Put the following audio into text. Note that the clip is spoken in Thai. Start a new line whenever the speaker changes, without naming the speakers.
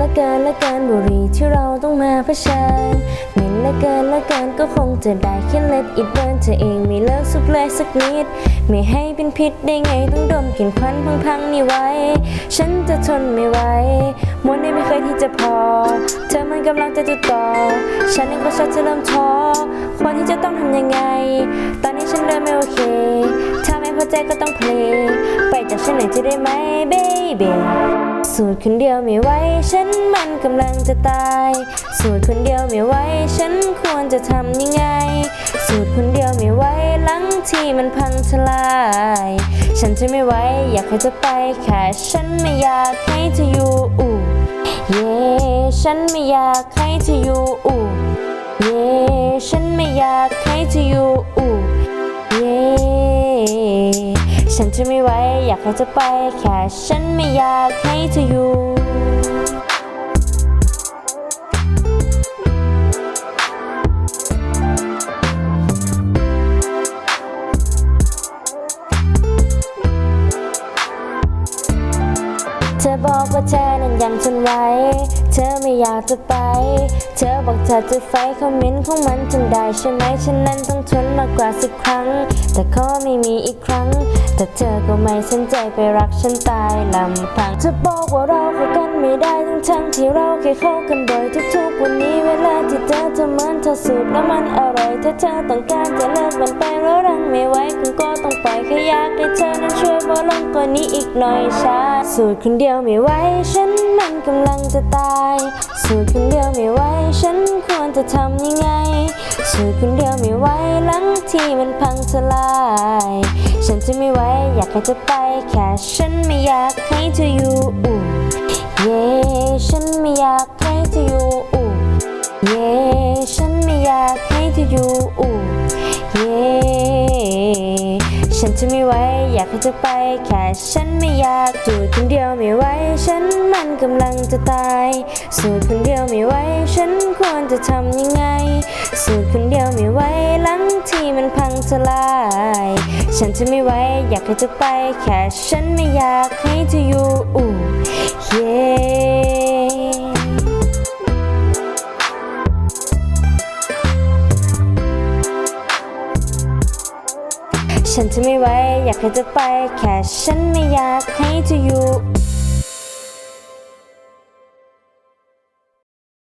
ละเกินละเกินบุหรี่ที่เราต้องมาเผชิญม็นละเกินละเกินก็คงจะได้แค่เล็ดอีกเบิร์นเธอเองไม่เลิกสุดเลยสักนิด ไม่ให้เป็นพิษได้ไงต้องดมกลิ่นควันพังๆนี่ไว้ ฉันจะทนไม่ไหวมวนได้ไม่เคยที่จะพอ เธอมันกำลังจะจุดต่อ ฉันเองก็ชักจะเริ่มท้อควรที่จะต้องทำยังไง ตอนนี้ฉันเริ่มไม่โอเค ถ้าไม่พอใจก็ต้องเพลงากฉันหน่อยจะได้ไหม baby สูตรคนเดียวไม่ไหวฉันมันกำลังจะตาย สูตรคนเดียวไม่ไหวฉันควรจะทำยังไง สูตรคนเดียวไม่ไหวหลังที่มันพังทลาย ฉันจะไม่ไหวอยากให้เธอไปแค่ฉันไม่อยากให้เธออยู่อูเย่ฉันไม่อยากให้เธออยู่อูเย่ฉันไม่อยากให้เธออยู่อู ฉันจะไม่ไหวอยากให้เธอไป แค่ฉันไม่อยากให้เธออยู่เธอบอกว่าเธอนั้นยังทนไหวเธอไม่อยากจะไป เธอบอกเธอจะไฟคอมเมนต์ของมันจนได้ใช่ไหมฉันนั้นต้องทนมากกว่าสิบครั้ง แต่ขอไม่มีอีกครั้ง แต่เธอก็ไม่สนใจไปรักฉันตายลำพังเธอบอกว่าเราเข้ากันไม่ได้ทั้งทั้งที่เราเคยเข้ากันบ่อยทุกๆวันนี้เวลาที่เจอเธอเหมือนเธอสูบแล้วมันอร่อยถ้าเธอต้องการจะเลิกมันไปแล้วรังไม่ไหวคงก็ต้องปล่อยแค่อยากให้เธอนั้นช่วยบอกลงกว่านี้อีกหน่อยช้าสูตรคนเดียวไม่ไหวฉันมันกำลังจะตาย สูตรคนเดียวไม่ไหวฉันควรจะทำยังไงสูตรคนเดียวไม่ไหวหลังที่มันพังทลาย จะไม่ไหวอยากให้เธอไปแค่ฉันไม่อยากให้เธออยู่อูเย่ฉันไม่อยากให้เธออยู่อูเย่ฉันไม่อยากให้เธออยู่อูเย่ฉันจะไม่ไหวอยากให้เธอไปแค่ฉันไม่อยากสูดคนเดียวไม่ไหวฉันมันกำลังจะตายสูดคนเดียวไม่ไหวฉันควรจะทำยังไงสูดคนเดียวไม่ไหวหลังที่มันพังทลาย ฉันจะไม่ไว้ อยากให้เธอไป แค่ฉันไม่อยากให้เธออยู่อูเย่ฉันจะไม่ไว้ อยากให้เธอไป แค่ฉันไม่อยากให้เธออยู่